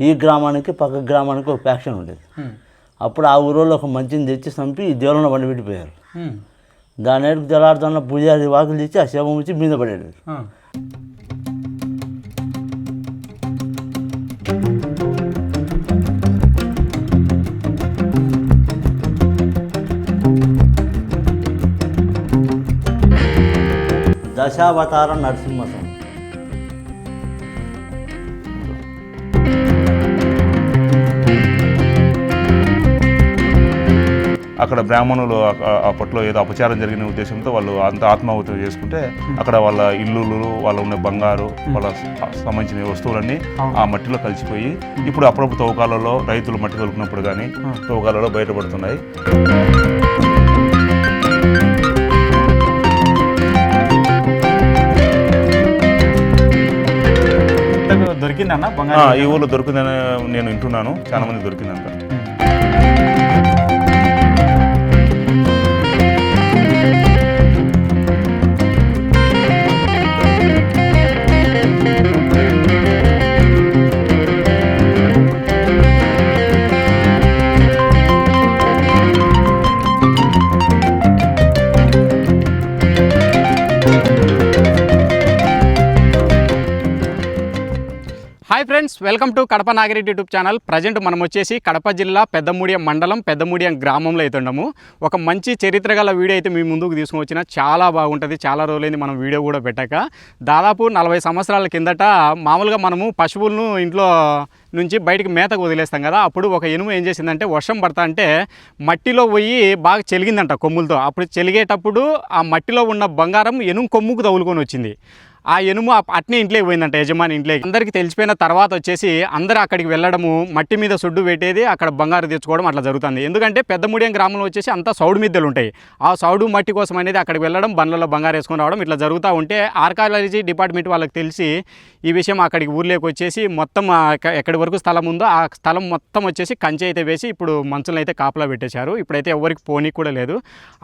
ఈ గ్రామానికి పక్క గ్రామానికి ఒక ఫ్యాక్షన్ ఉండేది. అప్పుడు ఆ ఊరిలో ఒక మంచిని తెచ్చి చంపి ఈ దేవుళ్ళని వండి పెట్టిపోయారు. దాని ఏడుకు తెల్లారుతున్న పూజారి వాకులు తెచ్చి ఆ శవం వచ్చి మీద పడేది. దశావతార నరసింహస్వామి. అక్కడ బ్రాహ్మణులు అప్పట్లో ఏదో అపచారం జరిగిన ఉద్దేశంతో వాళ్ళు అంత ఆత్మాహుతి చేసుకుంటే అక్కడ వాళ్ళ ఇల్లులు వాళ్ళ ఉన్న బంగారు వాళ్ళ సంబంధించిన వస్తువులన్నీ ఆ మట్టిలో కలిసిపోయి ఇప్పుడు అప్పుడప్పుడు తవ్వకాలలో రైతులు మట్టి తొలుకున్నప్పుడు కానీ తవ్వకాలలో బయటపడుతున్నాయి. దొరికిందన్న ఈ ఊళ్ళో దొరికిందని నేను వింటున్నాను. చాలా మంది దొరికిందంట. Hi friends welcome to Kadapa Nagireddy YouTube channel present మనం వచ్చేసి కడప జిల్లా పెద్దమూడియం మండలం పెద్దమూడియం గ్రామంలో అయితే ఉండము ఒక మంచి చరిత్ర గల వీడియో అయితే మీ ముందుకు తీసుకువచ్చిన చాలా బాగుంటుంది. చాలా రోజులైంది మనం వీడియో కూడా పెట్టాక. దాదాపు నలభై సంవత్సరాల కిందట మామూలుగా మనము పశువులను ఇంట్లో నుంచి బయటికి మేతకు వదిలేస్తాం కదా. అప్పుడు ఒక ఎనుము ఏం చేసిందంటే వర్షం పడతా అంటే మట్టిలో పోయి బాగా చెలిగిందంట కొమ్ములతో. అప్పుడు చెలిగేటప్పుడు ఆ మట్టిలో ఉన్న బంగారం ఎనుము కొమ్ముకు తగులుకొని వచ్చింది. ఆ ఎనుము అట్నే ఇంట్లోకి పోయిందంట యజమాని ఇంట్లోకి. అందరికి తెలిసిపోయిన తర్వాత వచ్చేసి అందరూ అక్కడికి వెళ్ళడము మట్టి మీద సొడ్డు పెట్టేది అక్కడ బంగారు తెచ్చుకోవడం అట్లా జరుగుతుంది. ఎందుకంటే పెద్దముడియం గ్రామంలో వచ్చేసి అంతా సౌడు మిద్దెలు ఉంటాయి. ఆ సౌడు మట్టి కోసం అనేది అక్కడికి వెళ్ళడం బండ్లలో బంగారు వేసుకొని రావడం ఇట్లా జరుగుతూ ఉంటే ఆర్కాలజీ డిపార్ట్మెంట్ వాళ్ళకి తెలిసి ఈ విషయం అక్కడికి ఊర్లోకి వచ్చేసి మొత్తం ఎక్కడి వరకు స్థలం ఉందో ఆ స్థలం మొత్తం వచ్చేసి కంచె అయితే వేసి ఇప్పుడు మంచులను అయితే కాపలా పెట్టేశారు. ఇప్పుడైతే ఎవరికి పోనీ కూడా లేదు.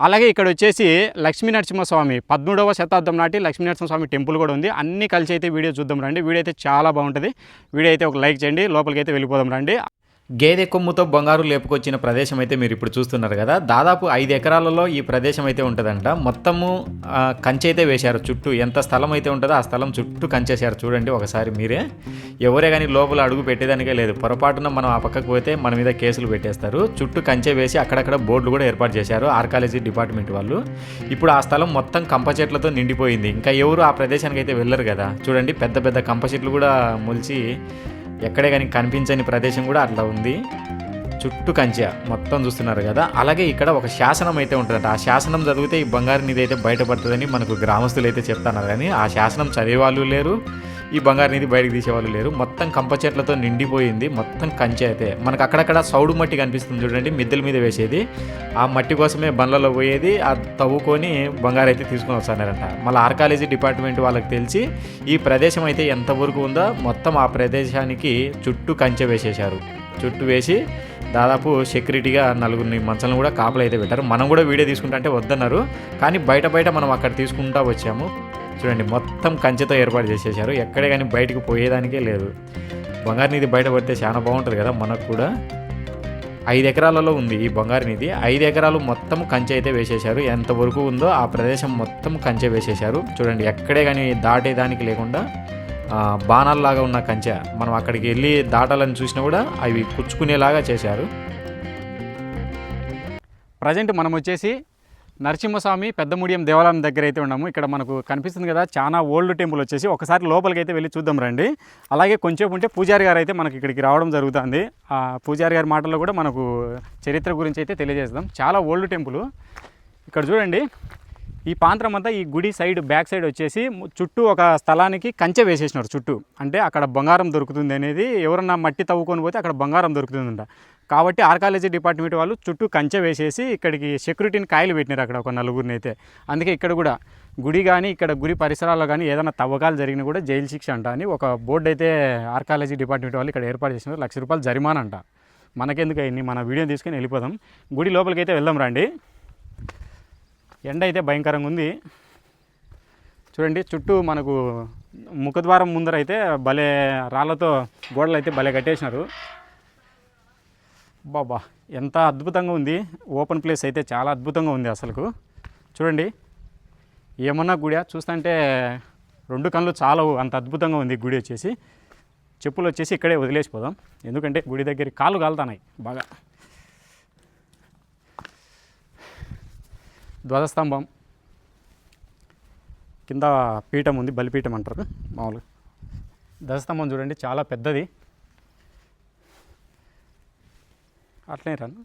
అలాగే ఇక్కడ వచ్చేసి లక్ష్మీ నరసింహస్వామి పద్మూడవ శతాబ్దం నాటి లక్ష్మీ నరసింహస్వామి టెంపుల్ కూడా ఉంది. అన్ని కలిసి అయితే వీడియో చూద్దాం రండి. వీడియో అయితే చాలా బాగుంటుంది. వీడియో అయితే ఒక లైక్ చేయండి. లోపలికి అయితే వెళ్ళిపోదాం రండి. గేదె కొమ్ముతో బంగారు లేపుకొచ్చిన ప్రదేశం అయితే మీరు ఇప్పుడు చూస్తున్నారు కదా. దాదాపు ఐదు ఎకరాలలో ఈ ప్రదేశం అయితే ఉంటుందంట. మొత్తము కంచె అయితే వేశారు చుట్టూ. ఎంత స్థలం అయితే ఉంటుందో ఆ స్థలం చుట్టూ కంచేశారు. చూడండి ఒకసారి మీరే. ఎవరే కానీ లోపల అడుగు పెట్టేదానికే లేదు. పొరపాటున మనం ఆ పక్కకు పోతే మన మీద కేసులు పెట్టేస్తారు. చుట్టూ కంచె వేసి అక్కడక్కడ బోర్డులు కూడా ఏర్పాటు చేశారు ఆర్కాలజీ డిపార్ట్మెంట్ వాళ్ళు. ఇప్పుడు ఆ స్థలం మొత్తం కంప చెట్లతో నిండిపోయింది. ఇంకా ఎవరు ఆ ప్రదేశానికి అయితే వెళ్ళరు కదా. చూడండి పెద్ద పెద్ద కంప చెట్లు కూడా మొలిచి ఎక్కడే కానీ కనిపించని ప్రదేశం కూడా అట్లా ఉంది. చుట్టూ కంచె మొత్తం చూస్తున్నారు కదా. అలాగే ఇక్కడ ఒక శాసనం అయితే ఉంటుందంట. ఆ శాసనం చదివితే ఈ బంగారు నిధి అయితే బయటపడుతుందని మనకు గ్రామస్తులు అయితే చెప్తున్నారు. కానీ ఆ శాసనం చదివే వాళ్ళు లేరు. ఈ బంగారు నిధి బయటకు తీసేవాళ్ళు లేరు. మొత్తం కంప చెట్లతో నిండిపోయింది. మొత్తం కంచె అయితే. మనకు అక్కడక్కడ సౌడు మట్టి కనిపిస్తుంది చూడండి మిద్దెల మీద వేసేది. ఆ మట్టి కోసమే బండ్లలో పోయేది. ఆ తవ్వుకొని బంగారు అయితే తీసుకొని వస్తున్నారంట. మళ్ళీ ఆర్కాలజీ డిపార్ట్మెంట్ వాళ్ళకి తెలిసి ఈ ప్రదేశం అయితే ఎంతవరకు ఉందో మొత్తం ఆ ప్రదేశానికి చుట్టూ కంచె వేసేశారు. చుట్టూ వేసి దాదాపు సెక్యూరిటీగా నలుగురిని మంచాలను కూడా కాపలు అయితే పెట్టారు. మనం కూడా వీడియో తీసుకుంటా అంటే వద్దన్నారు. కానీ బయట బయట మనం అక్కడ తీసుకుంటా వచ్చాము. చూడండి మొత్తం కంచెతో ఏర్పాటు చేసేసారు ఎక్కడే కానీ బయటకు పోయేదానికే లేదు. బంగారు నిధి బయట పడితే చాలా బాగుంటుంది కదా మనకు కూడా. ఐదు ఎకరాలలో ఉంది ఈ బంగారు నిధి ఐదు ఎకరాలు మొత్తం కంచె అయితే వేసేశారు. ఎంతవరకు ఉందో ఆ ప్రదేశం మొత్తం కంచె వేసేశారు. చూడండి ఎక్కడే కానీ దాటేదానికి లేకుండా బాణాల్లాగా ఉన్న కంచె. మనం అక్కడికి వెళ్ళి దాటాలని చూసినా కూడా అవి కుచ్చుకునేలాగా చేశారు. ప్రజెంట్ మనం వచ్చేసి నరసింహస్వామి పెద్దముడియం దేవాలయం దగ్గర అయితే ఉన్నాము. ఇక్కడ మనకు కనిపిస్తుంది కదా చాలా ఓల్డ్ టెంపుల్ వచ్చేసి. ఒకసారి లోపలికి అయితే వెళ్ళి చూద్దాం రండి. అలాగే కొంచెం ఉంటే పూజారి గారు అయితే మనకి ఇక్కడికి రావడం జరుగుతుంది. ఆ పూజారి గారి మాటల్లో కూడా మనకు చరిత్ర గురించి అయితే తెలియజేస్తాం. చాలా ఓల్డ్ టెంపుల్. ఇక్కడ చూడండి. ఈ ప్రాంతం అంతా ఈ గుడి సైడ్ బ్యాక్ సైడ్ వచ్చేసి చుట్టూ ఒక స్థలానికి కంచె వేసేసినారు చుట్టూ. అంటే అక్కడ బంగారం దొరుకుతుంది అనేది ఎవరన్నా మట్టి తవ్వుకొని పోతే అక్కడ బంగారం దొరుకుతుందంట. కాబట్టి ఆర్కాలజీ డిపార్ట్మెంట్ వాళ్ళు చుట్టూ కంచె వేసేసి ఇక్కడికి సెక్యూరిటీని కాయలు పెట్టినారు అక్కడ ఒక నలుగురిని అయితే. అందుకే ఇక్కడ కూడా గుడి కానీ ఇక్కడ గుడి పరిసరాల్లో కానీ ఏదైనా తవ్వకాలు జరిగినా కూడా జైలు శిక్ష అంట అని ఒక బోర్డు అయితే ఆర్కాలజీ డిపార్ట్మెంట్ వాళ్ళు ఇక్కడ ఏర్పాటు చేసినారు. లక్ష రూపాయలు జరిమానా అంట. మనకెందుకు అయింది మన వీడియో తీసుకొని వెళ్ళిపోదాం. గుడి లోపలికి అయితే వెళ్దాం రండి. ఎండ అయితే భయంకరంగా ఉంది చూడండి చుట్టూ మనకు ముఖద్వారం ముందర అయితే భలే రాళ్ళతో గోడలు అయితే భలే కట్టేసినారు. బాబా ఎంత అద్భుతంగా ఉంది ఓపెన్ ప్లేస్ అయితే చాలా అద్భుతంగా ఉంది అసలుకు. చూడండి ఏమన్నా గుడి చూస్తుంటే రెండు కళ్ళు చాలా అంత అద్భుతంగా ఉంది గుడి వచ్చేసి. చెప్పులు వచ్చేసి ఇక్కడే వదిలేసిపోదాం. ఎందుకంటే గుడి దగ్గర కాళ్ళు కాలుతున్నాయి బాగా. ధ్వజస్తంభం కింద పీఠం ఉంది బలిపీఠం అంటారు. మామూలుగా ధ్వజస్తంభం చూడండి చాలా పెద్దది. అట్లనే రాను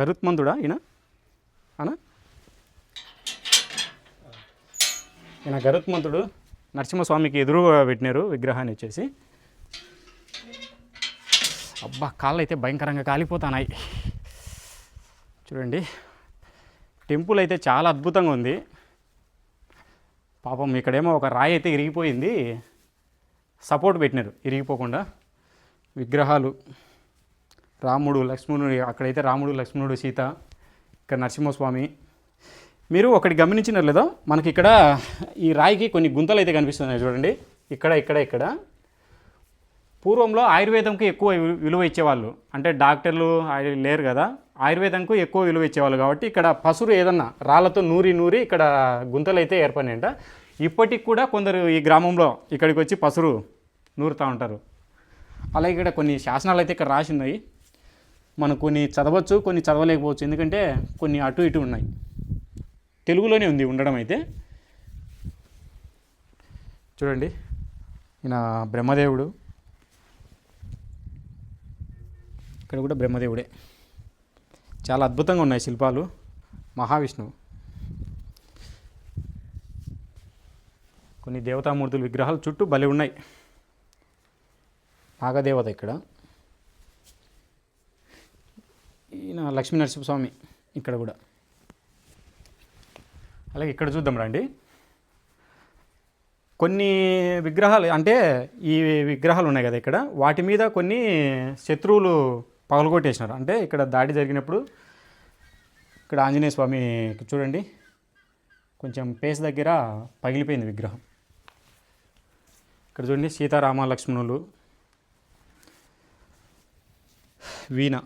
గరుత్మంతుడా ఈయన? అనా? ఈయన గరుత్మంతుడు. నరసింహస్వామికి ఎదురుగా పెట్టినారు విగ్రహాన్ని వచ్చేసి. అబ్బా కాళ్ళు అయితే భయంకరంగా కాలిపోతున్నాయి. చూడండి. టెంపుల్ అయితే చాలా అద్భుతంగా ఉంది. పాపం ఇక్కడేమో ఒక రాయి అయితే ఇరిగిపోయింది. సపోర్ట్ పెట్టినారు ఇరిగిపోకుండా. విగ్రహాలు. రాముడు లక్ష్మణుడు అక్కడైతే రాముడు లక్ష్మణుడు సీత ఇక్కడ నరసింహస్వామి. మీరు ఒకటి గమనించినారు లేదా? మనకి ఇక్కడ ఈ రాయికి కొన్ని గుంతలు అయితే కనిపిస్తున్నాయి చూడండి. ఇక్కడ ఇక్కడ ఇక్కడ. పూర్వంలో ఆయుర్వేదంకి ఎక్కువ విలువ ఇచ్చేవాళ్ళు. అంటే డాక్టర్లు లేరు కదా. ఆయుర్వేదంకు ఎక్కువ విలువ ఇచ్చేవాళ్ళు కాబట్టి ఇక్కడ పసురు ఏదన్నా రాళ్ళతో నూరి నూరి ఇక్కడ గుంతలు అయితే ఏర్పడినాయంట. ఇప్పటికి కూడా కొందరు ఈ గ్రామంలో ఇక్కడికి వచ్చి పసురు నూరుతూ ఉంటారు. అలాగే ఇక్కడ కొన్ని శాసనాలు అయితే ఇక్కడ రాసి ఉన్నాయి. మనం కొన్ని చదవచ్చు కొన్ని చదవలేకపోవచ్చు. ఎందుకంటే కొన్ని అటు ఇటు ఉన్నాయి. తెలుగులోనే ఉంది ఉండడం అయితే. చూడండి. ఈయన బ్రహ్మదేవుడు. ఇక్కడ కూడా బ్రహ్మదేవుడే. చాలా అద్భుతంగా ఉన్నాయి శిల్పాలు. మహావిష్ణువు. కొన్ని దేవతామూర్తులు విగ్రహాలు చుట్టూ భలే ఉన్నాయి. నాగదేవత ఇక్కడ. ఈయన లక్ష్మీ నరసింహస్వామి ఇక్కడ కూడా. అలాగే ఇక్కడ చూద్దాం రండి. కొన్ని విగ్రహాలు అంటే ఈ విగ్రహాలు ఉన్నాయి కదా ఇక్కడ. వాటి మీద కొన్ని శత్రువులు పగలగొట్టేసినారు. అంటే ఇక్కడ దాడి జరిగినప్పుడు ఇక్కడ ఆంజనేయ స్వామి చూడండి. కొంచెం పేస్ దగ్గర పగిలిపోయింది విగ్రహం. ఇక్కడ చూడండి సీతారామ లక్ష్మణులు వీణ.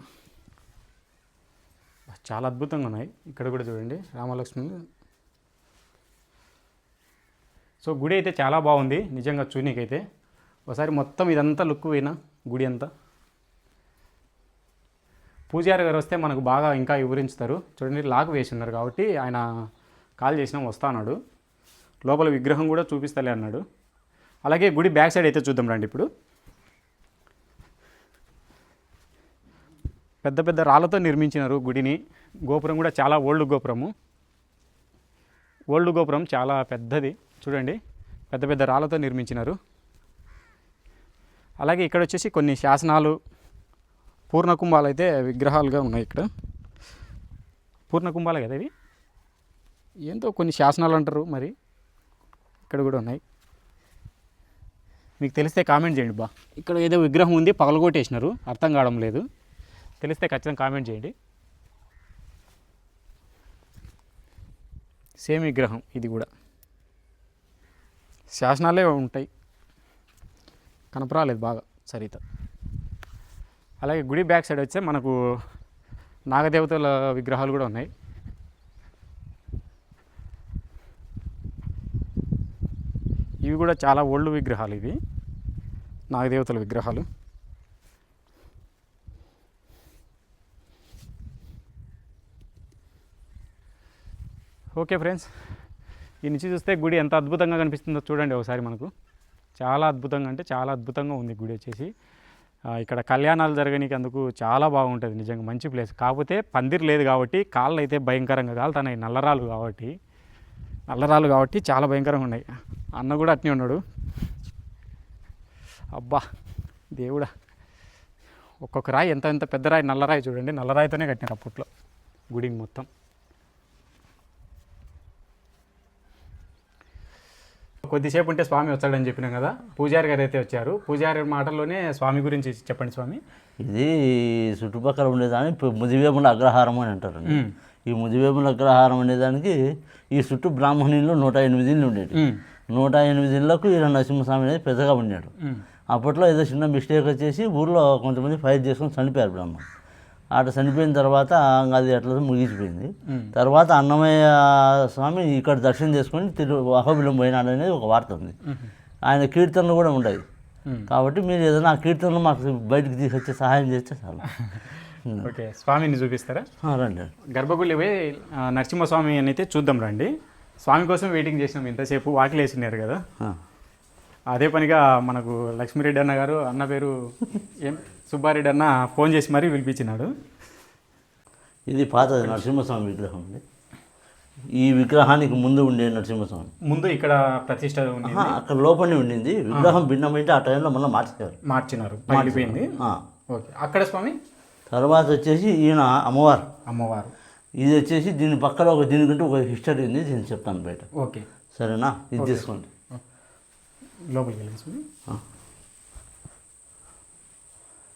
చాలా అద్భుతంగా ఉన్నాయి. ఇక్కడ కూడా చూడండి రామలక్ష్మణులు. సో గుడి అయితే చాలా బాగుంది. నిజంగా చూనీకైతే ఒకసారి మొత్తం ఇదంతా లుక్ పోయినా గుడి అంతా. పూజారి గారు వస్తే మనకు బాగా ఇంకా వివరించుతారు. చూడండి లాక్ వేసి ఉన్నారు కాబట్టి ఆయన కాల్ చేసినాం వస్తా అన్నాడు లోపల విగ్రహం కూడా చూపిస్తలే అన్నాడు. అలాగే గుడి బ్యాక్ సైడ్ అయితే చూద్దాం రండి ఇప్పుడు. పెద్ద పెద్ద రాళ్ళతో నిర్మించినారు గుడిని. గోపురం కూడా చాలా ఓల్డ్ గోపురము. ఓల్డ్ గోపురం చాలా పెద్దది. చూడండి పెద్ద పెద్ద రాళ్ళతో నిర్మించినారు. అలాగే ఇక్కడ వచ్చేసి కొన్ని శాసనాలు పూర్ణకుంభాలు అయితే విగ్రహాలుగా ఉన్నాయి ఇక్కడ. పూర్ణకుంభాలే కదా ఇవి? ఏంటో కొన్ని శాసనాలు అంటారు మరి. ఇక్కడ కూడా ఉన్నాయి. మీకు తెలిస్తే కామెంట్ చేయండి బా. ఇక్కడ ఏదో విగ్రహం ఉంది పగలగొట్టేసినారు. అర్థం కావడం లేదు. తెలిస్తే ఖచ్చితంగా కామెంట్ చేయండి. సేమ్ విగ్రహం ఇది కూడా. శాసనాలే ఉంటాయి. కనపరాలేదు బాగా సరిత. అలాగే గుడి బ్యాక్ సైడ్ వచ్చే మనకు నాగదేవతల విగ్రహాలు కూడా ఉన్నాయి. ఇవి కూడా చాలా ఓల్డ్ విగ్రహాలు ఇవి. నాగదేవతల విగ్రహాలు. ఓకే ఫ్రెండ్స్ ఈ నుంచి చూస్తే గుడి ఎంత అద్భుతంగా కనిపిస్తుందో చూడండి ఒకసారి మనకు. చాలా అద్భుతంగా అంటే చాలా అద్భుతంగా ఉంది గుడి వచ్చేసి. ఇక్కడ కళ్యాణాలు జరగనీకి అందుకు చాలా బాగుంటుంది నిజంగా మంచి ప్లేస్. కాకపోతే పందిర్ లేదు కాబట్టి కాళ్ళు అయితే భయంకరంగా కాలుతున్నాయి నల్లరాలు కాబట్టి. నల్లరాలు కాబట్టి చాలా భయంకరంగా ఉన్నాయి. అన్న కూడా అట్నే ఉన్నాడు. అబ్బా దేవుడా. ఒక్కొక్క రాయి ఎంత ఎంత పెద్ద రాయి నల్లరాయి చూడండి. నల్లరాయితోనే కట్టినారు అప్పట్లో గుడింగ్ మొత్తం. కొద్దిసేపు ఉంటే స్వామి వచ్చాడని చెప్పినాం కదా. పూజారి గారు అయితే వచ్చారు. పూజారి మాటల్లోనే స్వామి గురించి చెప్పండి స్వామి. ఇది చుట్టుపక్కల ఉండేదాన్ని ముదివేముండ అగ్రహారం అని అంటారు. ఈ ముదివేముల అగ్రహారం అనేదానికి ఈ చుట్టూ బ్రాహ్మణులు నూట ఎనిమిది ఇళ్ళు ఉండేవి నూట ఎనిమిది ఇళ్ళకు ఈయన నరసింహస్వామి అనేది పెద్దగా ఉన్నాడు ఉమ్, అప్పట్లో ఏదో చిన్న మిస్టేక్ వచ్చేసి ఊర్లో కొంతమంది ఫైర్ చేసుకొని చనిపోయారు బ్రహ్మ అటు చనిపోయిన తర్వాత అది అట్లా ముగిసిపోయింది. తర్వాత అన్నమయ్య స్వామి ఇక్కడ దర్శనం చేసుకొని తిరు అహోబిలం పోయినాడు అనేది ఒక వార్త ఉంది. ఆయన కీర్తనలు కూడా ఉమ్. కాబట్టి మీరు ఏదైనా ఆ కీర్తనలు మాకు బయటకు తీసుకొచ్చి సహాయం చేస్తే చాలు. ఓకే స్వామిని చూపిస్తారా? రండి గర్భగుడి పోయి నరసింహస్వామి అని అయితే చూద్దాం రండి. స్వామి కోసం వెయిటింగ్ చేసినాం ఇంతసేపు వాకిలు వేసినారు కదా. అదే పనిగా మనకు లక్ష్మీరెడ్డి అన్న గారు అన్న పేరు ఏం? సుబ్బారెడ్డి అన్న ఫోన్ చేసి మరీ పిలిపించినాడు. ఇది పాతది నరసింహస్వామి విగ్రహం ఉంది ఈ విగ్రహానికి ముందు ఉండే నరసింహస్వామి. ముందు ఇక్కడ ప్రతిష్ట అక్కడ లోపలనే ఉండింది. విగ్రహం భిన్నమైతే ఆ టైంలో మళ్ళీ మార్చారు మార్చినారు ఆ. ఓకే. అక్కడ స్వామి? తర్వాత వచ్చేసి ఈయన అమ్మవారు. అమ్మవారు. ఇది వచ్చేసి దీని పక్కన ఒక దీనికంటే ఒక హిస్టరీ ఉంది దీన్ని చెప్తాను బయట. ఓకే. సరేనా? ఇది తీసుకోండి. లోపలికి వెళ్ళండి స్వామి.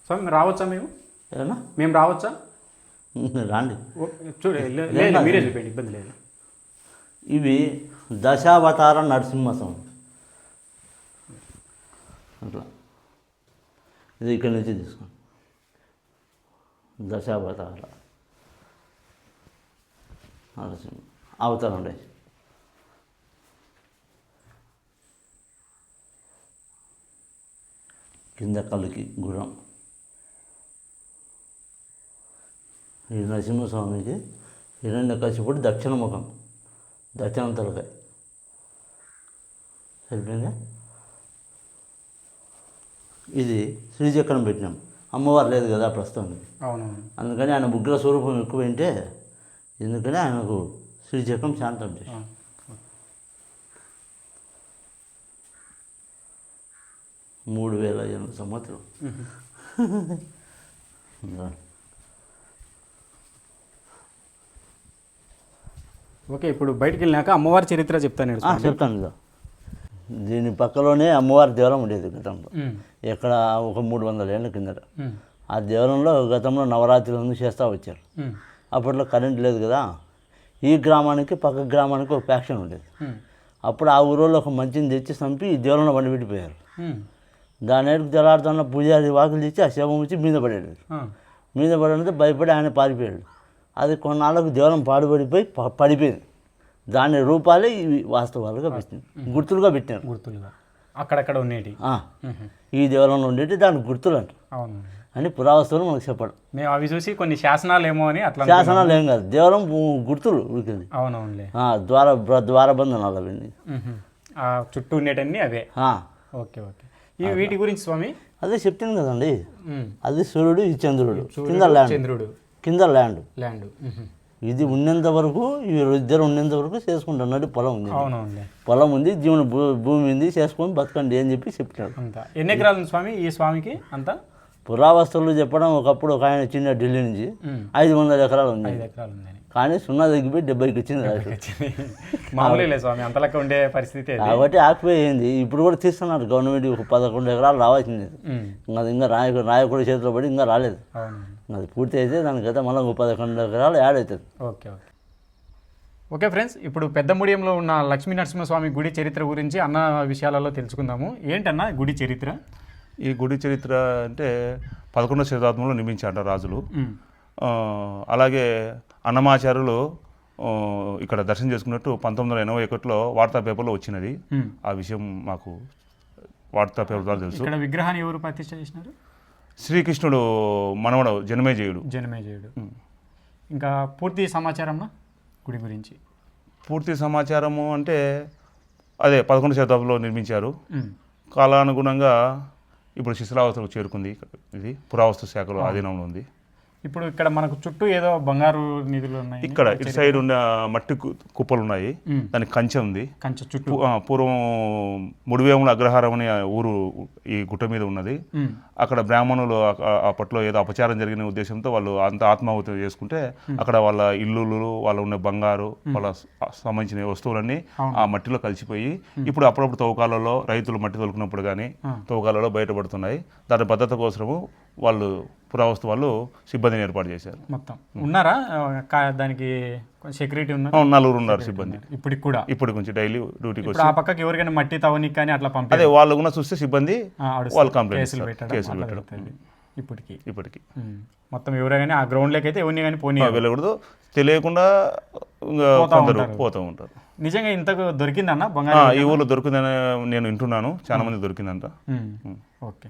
స్వామి రావచ్చా మేము? సరేనా మేము రావచ్చా? రాండి. ఓ, చూడు లే- లేదు మీరే చూపండి ఇబ్బంది లేదు. ఇవి దశావతార నరసింహస్వామి. అట్లా. ఇది ఇక్కడి నుంచి తీసుకోండి. దశావతార నరసింహ అవతారం ఉండే కింద కళ్ళకి గుర్రం ఈ నరసింహస్వామికి హిరణ్య కసిపుడు దక్షిణ ముఖం దక్షిణ తలకాయ సరిపోయిందా? ఇది శ్రీచక్రం పెట్టినాం. అమ్మవారు లేదు కదా ప్రస్తుతం అవునవును. అందుకని ఆయన ఉగ్ర స్వరూపం ఎక్కువైంటే ఎందుకని ఆయనకు శ్రీచక్రం శాంతం చేసి మూడు వేల ఎనిమిది సంవత్సరం. ఓకే ఇప్పుడు బయటికి వెళ్ళినాక అమ్మవారి చరిత్ర చెప్తాను చెప్తాను దీని పక్కలోనే అమ్మవారి దేవాలయం ఉండేది గతంలో. ఎక్కడ ఒక మూడు వందల ఏళ్ళ కిందట. ఆ దేవాలయంలో గతంలో నవరాత్రులను చేస్తూ వచ్చారు. అప్పట్లో కరెంట్ లేదు కదా. ఈ గ్రామానికి పక్క గ్రామానికి ఒక ఫ్యాక్షన్ ఉండేది. అప్పుడు ఆ ఊరిలో ఒక మంచిని తెచ్చి చంపి ఈ దేవాలయంలో వండి పెట్టిపోయారు ఉమ్, దాని ఏడుకు తెల్లారుతున్న పూజారి వాకులు తెచ్చి ఆ శవం వచ్చి మీద పడాడు. మీద పడంతో భయపడి ఆయన పారిపోయాడు. అది కొన్నాళ్ళకు దేవాలయం పాడుపడిపోయి పడిపోయింది. దాని రూపాలే ఇవి వాస్తవాలుగా పెట్టింది. గుర్తులుగా పెట్టినారు గుర్తులుగా. అక్కడక్కడ ఉండేటి. ఈ దేవాలయంలో ఉండేటి దానికి గుర్తులు అంట అని పురావస్తువులు మనకు చెప్పడం మేము అవి చూసి కొన్ని శాసనాలు ఏమో అని అట్లా శాసనాలు ఏం కాదు. దేవాలయం గు- గుర్తులు ఉరికింది అవునవునులే. ద్వార ద్వారబంధనాలు అవన్నీ. చుట్టూ ఉండేటన్ని అవే. Okay okay. ఈ వీటి గురించి స్వామి? అదే చెప్తాను కదండి. అది సూర్యుడు ఈ చంద్రుడు. కింద ల్యాండ్. చంద్రుడు. కింద ల్యాండ్. ల్యాండ్. ఇది ఉన్నంత వరకు ఇద్దరు ఉన్నంత వరకు చేసుకుంటున్నాడు పొలం ఉంది. పొలం ఉంది జీవన భూమి ఉంది చేసుకొని బతకండి అని చెప్పి అంతా. ఎన్ని ఎకరాలు స్వామి ఈ స్వామికి అంతా? పురావస్తువులు చెప్పడం ఒకప్పుడు ఒక ఆయన చిన్న ఢిల్లీ నుంచి. ఐదు వందల ఎకరాలు ఉంది. కానీ సున్నా తగ్గిపోయి డెబ్బైకి వచ్చింది స్వామి ఉండే పరిస్థితి కాబట్టి ఆగిపోయింది ఇప్పుడు కూడా తీస్తున్నారు గవర్నమెంట్ ఒక పదకొండు ఎకరాలు రావాల్సింది. ఇంకా ఇంకా నాయకుడు నాయకుడి చేతిలో పడి ఇంకా రాలేదు. అది పూర్తి అయితే దానికైతే మళ్ళీ ఒక పదకొండు ఎకరాలు యాడ్ అవుతుంది. Okay okay. ఓకే ఫ్రెండ్స్ ఇప్పుడు పెద్దముడియంలో ఉన్న లక్ష్మీ నరసింహస్వామి గుడి చరిత్ర గురించి అన్న విషయాలలో తెలుసుకుందాము. ఏంటన్నా గుడి చరిత్ర? ఈ గుడి చరిత్ర అంటే పదకొండవ శతాబ్దంలో నిర్మించారు రాజులు. అలాగే అన్నమాచార్యులు ఆ, ఇక్కడ దర్శనం చేసుకున్నట్టు పంతొమ్మిది వందల ఎనభై ఒకటిలో వార్తా పేపర్లో వచ్చినది. ఆ విషయం మాకు వార్తా పేపర్ ద్వారా తెలుసు. విగ్రహాన్ని ఎవరు ప్రతిష్ట చేసినారు? శ్రీకృష్ణుడు మనవడు జనమేజయుడు. జనమేజయుడు. ఇంకా పూర్తి సమాచారం గుడి గురించి? పూర్తి సమాచారము అంటే అదే పదకొండు శతాబ్దంలో నిర్మించారు. కాలానుగుణంగా ఇప్పుడు శిథిలావస్థకు చేరుకుంది. ఇది పురావస్తు శాఖలో ఆధీనంలో ఉంది. ఇప్పుడు ఇక్కడ మనకు చుట్టూ ఏదో బంగారు నిధులు ఉన్నాయి. ఇక్కడ ఇటు సైడ్ ఉన్న మట్టి కుప్పలు ఉన్నాయి. దానికి కంచె ఉంది. కంచె చుట్టూ. పూర్వం ముడివేముల అగ్రహారం అనే ఊరు ఈ గుట్ట మీద ఉన్నది. అక్కడ బ్రాహ్మణులు అప్పట్లో ఏదో అపచారం జరిగిన ఉద్దేశంతో వాళ్ళు అంత ఆత్మాహుతి చేసుకుంటే అక్కడ వాళ్ళ ఇల్లులు వాళ్ళ ఉన్న బంగారు వాళ్ళ సంబంధించిన వస్తువులన్నీ ఆ మట్టిలో కలిసిపోయి ఇప్పుడు అప్పుడప్పుడు తవ్వకాలలో రైతులు మట్టి తొలుకున్నప్పుడు కానీ తవ్వకాలలో బయటపడుతున్నాయి. దాని భద్రత కోసము వాళ్ళు పురావస్తు వాళ్ళు సిబ్బందిని ఏర్పాటు చేశారు. మొత్తం. ఉన్నారా? దానికి సెక్యూరిటీ ఉన్నారు నలుగురు ఉన్నారు సిబ్బంది. ఇప్పటికి కూడా? ఇప్పటి నుంచి డైలీ డ్యూటీకి వచ్చి. ఆ పక్కకి ఎవరికైనా మట్టి తవ్వనికి కానీ అట్లా పంపి అదే వాళ్ళు కూడా చూస్తే సిబ్బంది వాళ్ళు కంప్లైంట్ కేసులు. పెట్టడం ఇప్పటికి. ఇప్పటికి. మొత్తం ఎవరైనా ఆ గ్రౌండ్లోకి అయితే ఎవరిని కానీ పోనీ వెళ్ళకూడదు. తెలియకుండా కొందరు ఉంటారు. పోతూ ఉంటారు. నిజంగా ఇంతకు దొరికిందన్న బంగారు ఈ ఊళ్ళో దొరికిందని నేను వింటున్నాను. చాలా మంది దొరికిందంట. ఓకే.